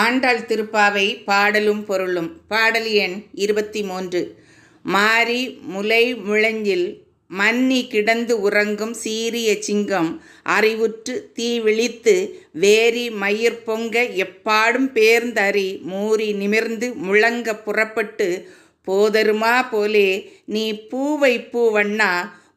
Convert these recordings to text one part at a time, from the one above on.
ஆண்டாள் திருப்பாவை பாடலும் பொருளும். பாடல் எண் இருபத்தி மூன்று மாரி முலை முழஞ்சில் மன்னி கிடந்து உறங்கும் சீரிய சிங்கம் அறிவுற்று தீ விழித்து வேரி மயிர் பொங்க எப்பாடும் பேர்ந்தறி மூறி நிமிர்ந்து முழங்க புறப்பட்டு போதருமா போலே நீ பூவை பூவண்ணா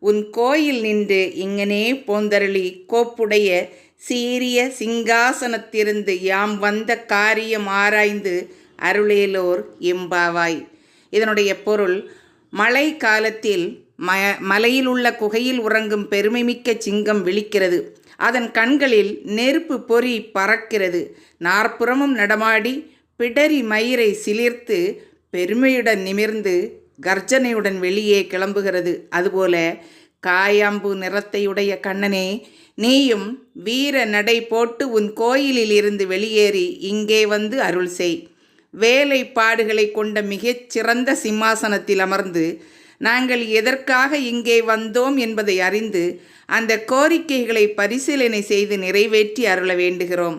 உன் கோயில் நின்று இங்கனே போந்தருளி கோப்புடைய சீரிய சிங்காசனத்திருந்து யாம் வந்த காரியம் ஆராய்ந்து அருளேலோர் எம்பாவாய். இதனுடைய பொருள் மழை காலத்தில் ம மலையில் உள்ள குகையில் உறங்கும் பெருமைமிக்க சிங்கம் விழிக்கிறது. அதன் கண்களில் நெருப்பு பொறி பறக்கிறது. நாற்புறமும் நடமாடி பிடரி மயிரை சிலிர்த்து பெருமையுடன் நிமிர்ந்து கர்ஜனையுடன் வெளியே கிளம்புகிறது. அதுபோல காயாம்பு நிறத்தையுடைய கண்ணனே நீயும் வீர நடை போட்டு உன் கோயிலில் இருந்து வெளியேறி இங்கே வந்து அருள் செய். வேலைப்பாடுகளை கொண்ட மிகச் சிறந்த சிம்மாசனத்தில் அமர்ந்து நாங்கள் எதற்காக இங்கே வந்தோம் என்பதை அறிந்து அந்த கோரிக்கைகளை பரிசீலனை செய்து நிறைவேற்றி அருள வேண்டுகிறோம்.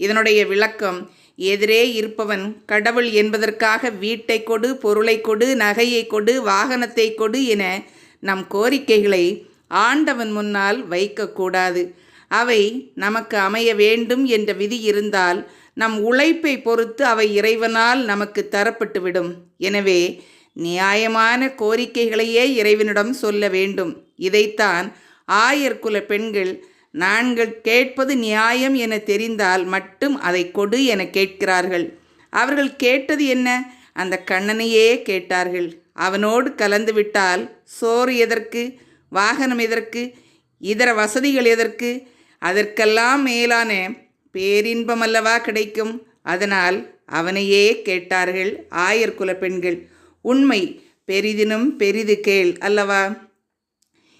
இதனுடைய விளக்கம் எதிரே இருப்பவன் கடவுள் என்பதற்காக வீட்டை கொடு பொருளை கொடு நகையை கொடு வாகனத்தை கொடு என நம் கோரிக்கைகளை ஆண்டவன் முன்னால் வைக்கக்கூடாது அவை நமக்கு அமைய வேண்டும் என்ற விதி இருந்தால் நம் உழைப்பை பொறுத்து அவை இறைவனால் நமக்கு தரப்பட்டுவிடும். எனவே நியாயமான கோரிக்கைகளையே இறைவனிடம் சொல்ல வேண்டும். இதைத்தான் ஆயர்குல பெண்கள் நாங்கள் கேட்பது நியாயம் என தெரிந்தால் மட்டும் அதை கொடு என கேட்கிறார்கள். அவர்கள் கேட்டது என்ன? அந்த கண்ணனையே கேட்டார்கள். அவனோடு கலந்து விட்டால் சோறு எதற்கு? வாகனம் எதற்கு? இதர வசதிகள் எதற்கு? அதற்கெல்லாம் மேலான பேரின்பம் அல்லவா கிடைக்கும். அதனால் அவனையே கேட்டார்கள். ஆயர்குல பெண்கள் உண்மை பெரிதினும் பெரிது கேள் அல்லவா?